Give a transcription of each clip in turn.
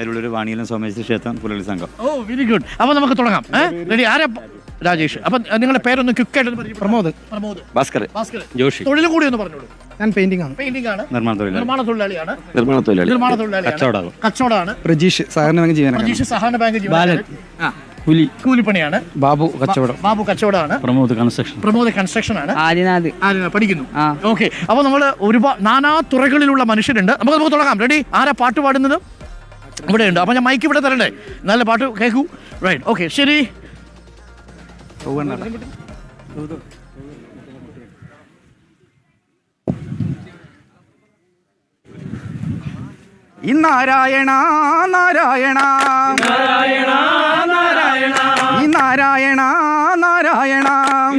കരുളൂർ വാണിയിലും സോമേശ്വര ക്ഷേത്രം പുലളി സംഘം. ഓ very good അപ്പോൾ നമുക്ക് തുടങ്ങാം. റെഡി ആരാ രാജേഷ്. അപ്പൊ നിങ്ങളുടെ പേരൊന്ന് ക്വിക്കായിട്ട് പ്രമോദ്. പ്രമോദ്. ഭാസ്കർ. ഭാസ്കർ. ജോഷി. തൊഴിലും കൂടി ഒന്ന് പറഞ്ഞോളൂ. ഞാൻ പെയിന്റിംഗ് ആണ്. പെയിന്റിംഗ് ആണ്. നിർമ്മാണ തൊഴിലാളി. നിർമ്മാണ തൊഴിലാളിയാണ്. നിർമ്മാണ തൊഴിലാളി. നിർമ്മാണ തൊഴിലാളിയാണ്. കച്ചവടം. കച്ചവടമാണ്. പ്രജീഷ് സഹകരണ ബാങ്ക് ജീവനക്കാരൻ. പ്രജീഷ് സഹകരണ ബാങ്ക് ജീവനക്കാരൻ. കൂലി. കൂലിപ്പണിയാണ്. ബാബു കച്ചവടം. ബാബു കച്ചവടമാണ്. പ്രമോദ് കൺസ്ട്രക്ഷൻ പ്രമോദ് കൺസ്ട്രക്ഷൻ ആണ്. ആദിനാഥ്. പഠിക്കുന്നു. ഓക്കെ അപ്പോൾ നമ്മൾ ഒരുപാട് നാനാ തുറകളിലുള്ള മനുഷ്യരുണ്ട്. നമുക്ക് നമുക്ക് തുടങ്ങാം. റെഡി ആരാ പാട്ട് പാടുന്നത്? ഇവിടെ ഉണ്ട് അപ്പോൾ ഞാൻ മൈക്ക് ഇവിടെ തരണ്ടേ? നല്ല പാട്ട് കേൾക്കൂ റൈറ്റ് ഓക്കെ ശരി. ഇന്നാരായണ നാരായണ. നാരായണ നാരായണ. നാരായണ ഈ നാരായണ. നാരായണ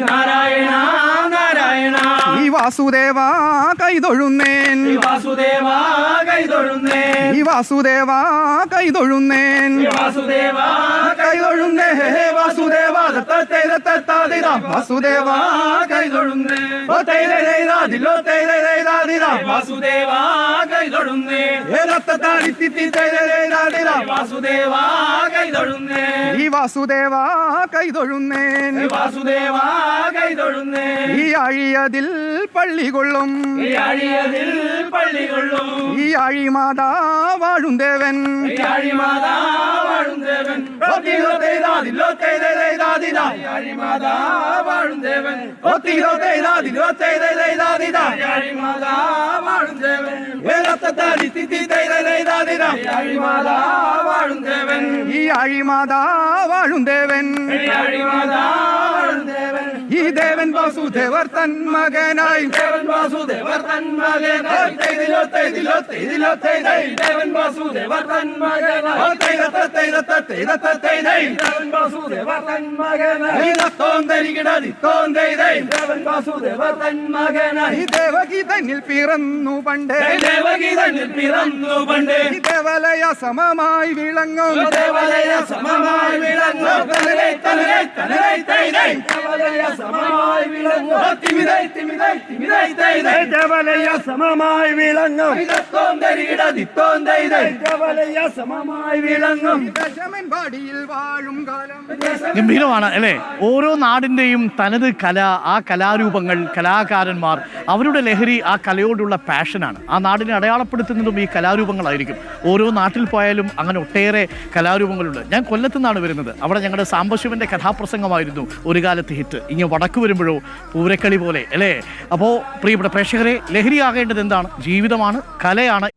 നാരായണ. നാരായണ ഈ വാസുദേവ കൈതൊഴുന്നേൻ. വാസുദേവ കൈതൊഴുന്നേ ഈ വാസുദേവ കൈതൊഴുന്നേൻ. വാസുദേവ കൈതൊഴുന്നേ വാസുദേവ വാസുദേവ കൈതൊഴുന്നേ വാസുദേവ കൈതൊഴുന്നേ വാസുദേവ കൈതൊഴുന്നേ ഈ വാസുദേവ കൈതൊഴുന്നേൻ. വാസുദേവ കൈതൊഴുന്നേ ഈ അഴിയതിൽ പള്ളി കൊള്ളും. ഈ അഴിയതിൽ ഈ അഴിമാതാ വാഴും ദേവൻ ഈ അഴിമാതാ വാഴും ദേവൻ വാസുദേവർ തൻ മകനായി. ദേവൻ വാസുദേവർ തൻ മകനായി. തൈതിലോ തൈതിലോ തൈതിലോ തൈതൈ ദേവൻ വാസുദേവർ തൻ മകനായി. തൈരത്ത തൈരത്ത തൈരത്ത തൈതൈ ദേവൻ വാസുദേവർ തൻ മകനായി. ദിത്തോം തൈതൈ ദേവൻ വാസുദേവർ തൻ മകനായി. ഈ ദേവകി തന്നിൽ പിറന്നു പണ്ട്. ദേവകി തന്നിൽ പിറന്നു പണ്ട്. ദേവലയ സമമായി വിളങ്ങും. ദേവലയ സമമായി വിളങ്ങു തലരേ തലരേ തലരേ തൈതൈ ദേവലയ സമമായി വിളങ്ങു. തിമിതൈ തിമിതൈ തിമിതൈ തൈതൈ ദേവലയ സമമായി വിളങ്ങും. ദേവലയ സമമായി ഗംഭീരമാണ് അല്ലേ? ഓരോ നാടിന്റെയും തനത് കല ആ കലാരൂപങ്ങൾ കലാകാരന്മാർ അവരുടെ ലഹരി ആ കലയോടുള്ള പാഷനാണ്. ആ നാടിനെ അടയാളപ്പെടുത്തുന്നതും ഈ കലാരൂപങ്ങളായിരിക്കും. ഓരോ നാട്ടിൽ പോയാലും അങ്ങനെ ഒട്ടേറെ കലാരൂപങ്ങളുണ്ട്. ഞാൻ കൊല്ലത്തു നിന്നാണ് വരുന്നത്. അവിടെ ഞങ്ങളുടെ സാംബശിവന്റെ കഥാപ്രസംഗമായിരുന്നു ഒരു കാലത്ത് ഹിറ്റ് ഇങ്ങനെ വടക്ക് വരുമ്പോഴോ പൂരക്കളി പോലെ അല്ലേ? അപ്പോൾ പ്രിയപ്പെട്ട പ്രേക്ഷകരെ ലഹരിയാകേണ്ടത് എന്താണ്? ജീവിതമാണ് കലയാണ്.